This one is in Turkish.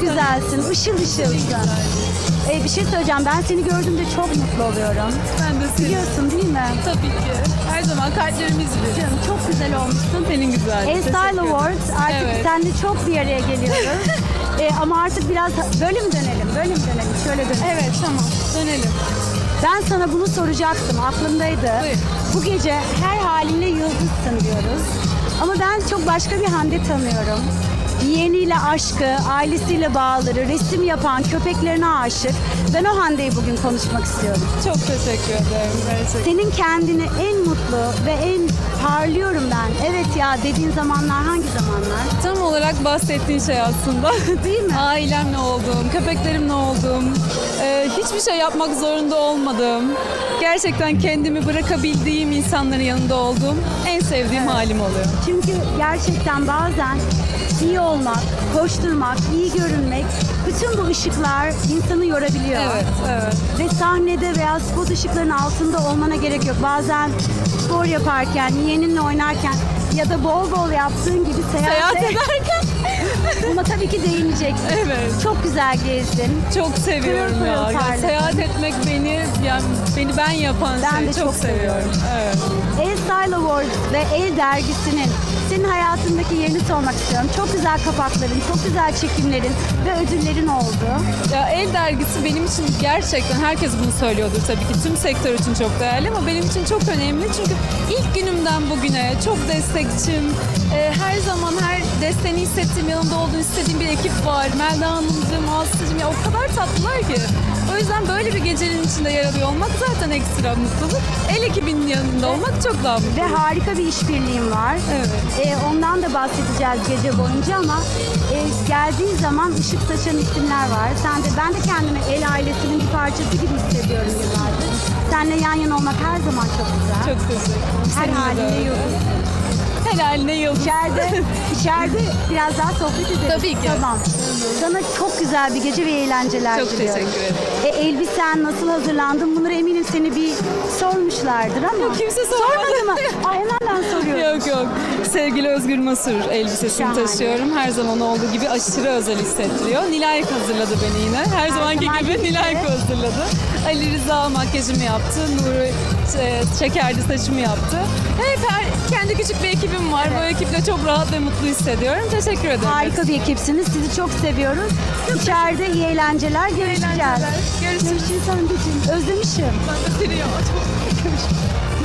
güzelsin, ışıl ışılsın. Ee, bir şey söyleyeceğim, ben seni gördüğümde çok mutlu oluyorum. Ben de seni. Biliyorsun değil mi? Tabii ki. Her zaman kalplerimiz bir. Canım çok güzel olmuşsun. Senin güzel. Style. Awards artık Evet. seninle çok bir araya geliyoruz. E, ama artık biraz böyle mi dönelim? Böyle mi dönelim? Şöyle dönelim. Evet tamam. Dönelim. Ben sana bunu soracaktım. Aklımdaydı. Buyur. Bu gece her halinle yıldızsın diyoruz. Ama ben çok başka bir Hande tanıyorum. Yeğeniyle aşkı, ailesiyle bağları, resim yapan, köpeklerine aşık. Ben o Hande'yi bugün konuşmak istiyorum. Çok teşekkür ederim. Gerçekten. Senin kendini en mutlu ve en parlıyorum ben. Evet ya dediğin zamanlar hangi zamanlar? Tam olarak bahsettiğin şey aslında. Değil mi? Ailemle olduğum, köpeklerimle olduğum, e, hiçbir şey yapmak zorunda olmadığım, gerçekten kendimi bırakabildiğim insanların yanında olduğum en sevdiğim halim oluyor. Çünkü gerçekten bazen iyi olmak, koşturmak, iyi görünmek, bütün bu ışıklar insanı yorabiliyor. Evet, evet. Ve sahnede veya spot ışıkların altında olmana gerek yok. Bazen spor yaparken, yeğeninle oynarken ya da bol bol yaptığın gibi Seyahat seyahat ederken Buna tabii ki değineceksin. Evet. Çok güzel gezdin. çok seviyorum Pırıl ya. pırıl Ya. Seyahat etmek beni yani beni ben yapan Ben şey. de çok seviyorum. Evet. Awards ve El dergisinin senin hayatındaki yerini sormak istiyorum. Çok güzel kapakların, çok güzel çekimlerin ve ödüllerin oldu. Ya El dergisi benim için gerçekten herkes bunu söylüyordur tabii ki tüm sektör için çok değerli ama benim için çok önemli çünkü ilk günümden bugüne çok destekçim, e, her zaman her desteğini hissettiğim yanımda olduğunu istediğim bir ekip var. Melda Hanımcığım, Aslı'cığım ya o kadar tatlılar ki. O yüzden böyle bir gecenin içinde yer alıyor olmak zaten ekstra mutluluk. El ekibinin yanında olmak çok daha mutlu. Ve harika bir işbirliğin var. Evet. Ee, ondan da bahsedeceğiz gece boyunca ama e, geldiği zaman ışık saçan isimler var. Sen de ben de kendimi el ailesinin bir parçası gibi hissediyorum yıllardır. Seninle yan yana olmak her zaman çok güzel. Çok ederim. her Senin de haline öyle. yıldız. Her haline yıldız. İçeride, içeride biraz daha sohbet ederiz. Tabii ki. Tamam. Sana çok güzel bir gece ve eğlenceler Çok diliyorum. teşekkür ederim. E, elbisen nasıl hazırlandın? Bunları eminim seni bir sormuşlardır ama. Yok, kimse sormadı. Sormadı mı? Ay hemen ben soruyorum. Yok yok. Sevgili Özgür Masur elbisesini Şahane. taşıyorum. Her zaman olduğu gibi aşırı özel hissettiriyor. Nilay hazırladı beni yine. Her, zamanki zamanki gibi gibi. Nilay hazırladı. Ali Rıza makyajımı yaptı. Nuri e, Şekerdi saçımı yaptı. Hep her, kendi küçük bir ekibim var. Bu ekiple çok rahat ve mutlu hissediyorum. Teşekkür ederim. Harika bir ekipsiniz. Sizi çok seviyoruz. İçeride iyi eğlenceler. Görüşeceğiz. eğlenceler. Görüşürüz. Görüşürüz. Özlemişim. Ben de seni ya. Çok-